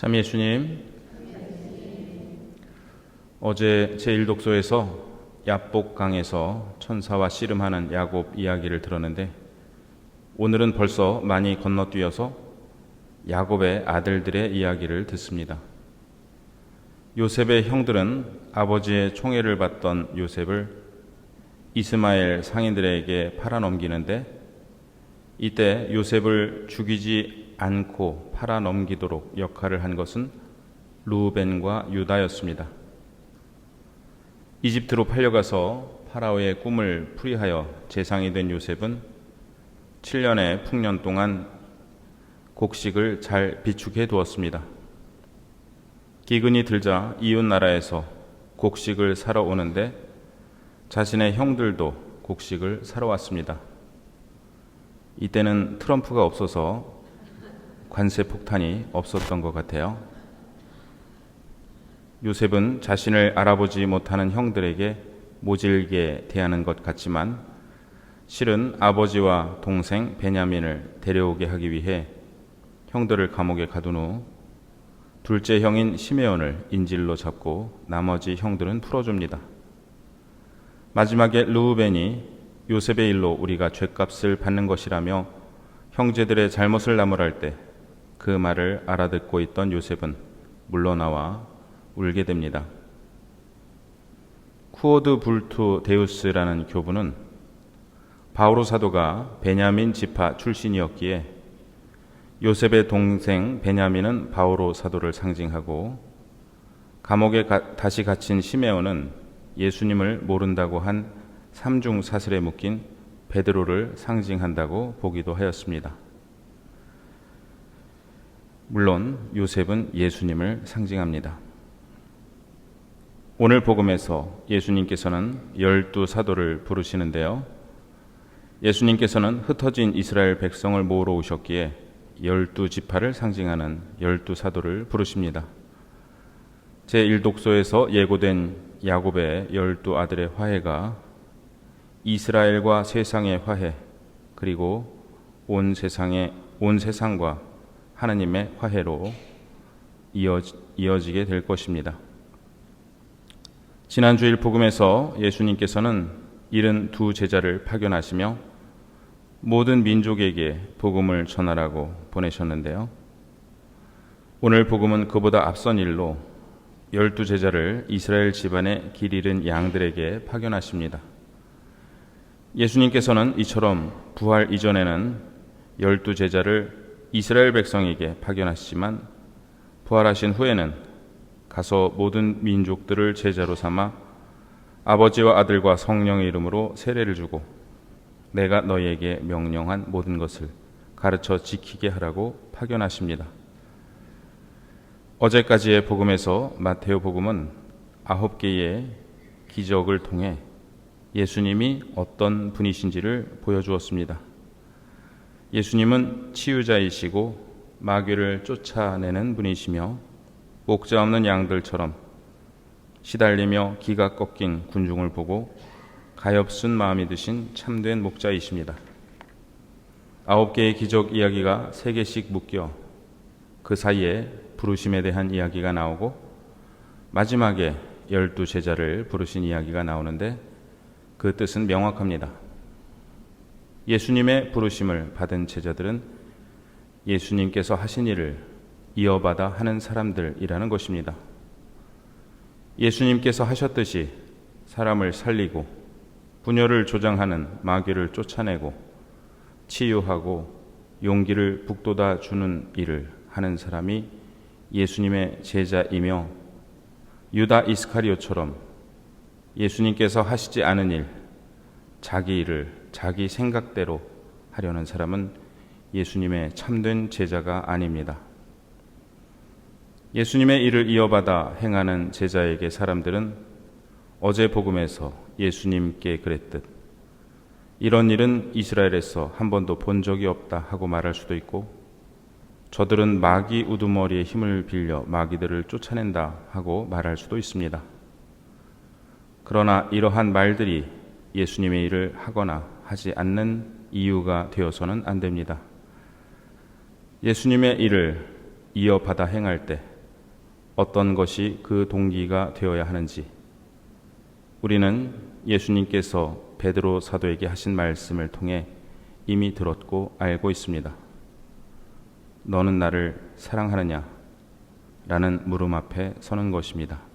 참 예수님, 어제 제1독서에서 야복강에서 천사와 씨름하는 야곱 이야기를 들었는데 오늘은 벌써 많이 건너뛰어서 야곱의 아들들의 이야기를 듣습니다. 요셉의 형들은 아버지의 총애를 받던 요셉을 이스마엘 상인들에게 팔아넘기는데 이때 요셉을 죽이지 않고 팔아넘기도록 역할을 한 것은 루벤과 유다였습니다. 이집트로 팔려가서 파라오의 꿈을 풀이하여 재상이 된 요셉은 7년의 풍년 동안 곡식을 잘 비축해 두었습니다. 기근이 들자 이웃 나라에서 곡식을 사러 오는데 자신의 형들도 곡식을 사러 왔습니다. 이때는 트럼프가 없어서 관세 폭탄이 없었던 것 같아요. 요셉은 자신을 알아보지 못하는 형들에게 모질게 대하는 것 같지만 실은 아버지와 동생 베냐민을 데려오게 하기 위해 형들을 감옥에 가둔 후 둘째 형인 시메온을 인질로 잡고 나머지 형들은 풀어줍니다. 마지막에 르우벤이 요셉의 일로 우리가 죄값을 받는 것이라며 형제들의 잘못을 나무랄 때 그 말을 알아듣고 있던 요셉은 물러나와 울게 됩니다. 쿠오드 불투 데우스라는 교부는 바오로 사도가 베냐민 지파 출신이었기에 요셉의 동생 베냐민은 바오로 사도를 상징하고 감옥에 가, 다시 갇힌 시메온은 예수님을 모른다고 한 삼중 사슬에 묶인 베드로를 상징한다고 보기도 하였습니다. 물론 요셉은 예수님을 상징합니다. 오늘 복음에서 예수님께서는 열두 사도를 부르시는데요. 예수님께서는 흩어진 이스라엘 백성을 모으러 오셨기에 열두 지파를 상징하는 열두 사도를 부르십니다. 제1독소에서 예고된 야곱의 열두 아들의 화해가 이스라엘과 세상의 화해 그리고 온 세상의 온 세상과 하나님의 화해로 이어지, 게될 것입니다. 지난 주일 복음에서 예수님께서는 이른 두 제자를 파견하시며 모든 민족에게 복음을 전하라고 보내셨는데요. 오늘 복음은 그보다 앞선 일로 열두 제자를 이스라엘 집안의 길 잃은 양들에게 파견하십니다. 예수님께서는 이처럼 부활 이전에는 열두 제자를 이스라엘 백성에게 파견하시지만 부활하신 후에는 가서 모든 민족들을 제자로 삼아 아버지와 아들과 성령의 이름으로 세례를 주고 내가 너희에게 명령한 모든 것을 가르쳐 지키게 하라고 파견하십니다. 어제까지의 복음에서 마테오 복음은 아홉 개의 기적을 통해 예수님이 어떤 분이신지를 보여주었습니다. 예수님은 치유자이시고 마귀를 쫓아내는 분이시며 목자 없는 양들처럼 시달리며 기가 꺾인 군중을 보고 가엾은 마음이 드신 참된 목자이십니다. 아홉 개의 기적 이야기가 세 개씩 묶여 그 사이에 부르심에 대한 이야기가 나오고 마지막에 열두 제자를 부르신 이야기가 나오는데 그 뜻은 명확합니다. 예수님의 부르심을 받은 제자들은 예수님께서 하신 일을 이어받아 하는 사람들이라는 것입니다. 예수님께서 하셨듯이 사람을 살리고 분열을 조장하는 마귀를 쫓아내고 치유하고 용기를 북돋아 주는 일을 하는 사람이 예수님의 제자이며 유다 이스카리오처럼 예수님께서 하시지 않은 일, 자기 일을 자기 생각대로 하려는 사람은 예수님의 참된 제자가 아닙니다. 예수님의 일을 이어받아 행하는 제자에게 사람들은 어제 복음에서 예수님께 그랬듯 이런 일은 이스라엘에서 한 번도 본 적이 없다 하고 말할 수도 있고 저들은 마귀 우두머리의 힘을 빌려 마귀들을 쫓아낸다 하고 말할 수도 있습니다. 그러나 이러한 말들이 예수님의 일을 하거나 하지 않는 이유가 되어서는 안 됩니다. 예수님의 일을 이어받아 행할 때 어떤 것이 그 동기가 되어야 하는지 우리는 예수님께서 베드로 사도에게 하신 말씀을 통해 이미 들었고 알고 있습니다. 너는 나를 사랑하느냐? 라는 물음 앞에 서는 것입니다.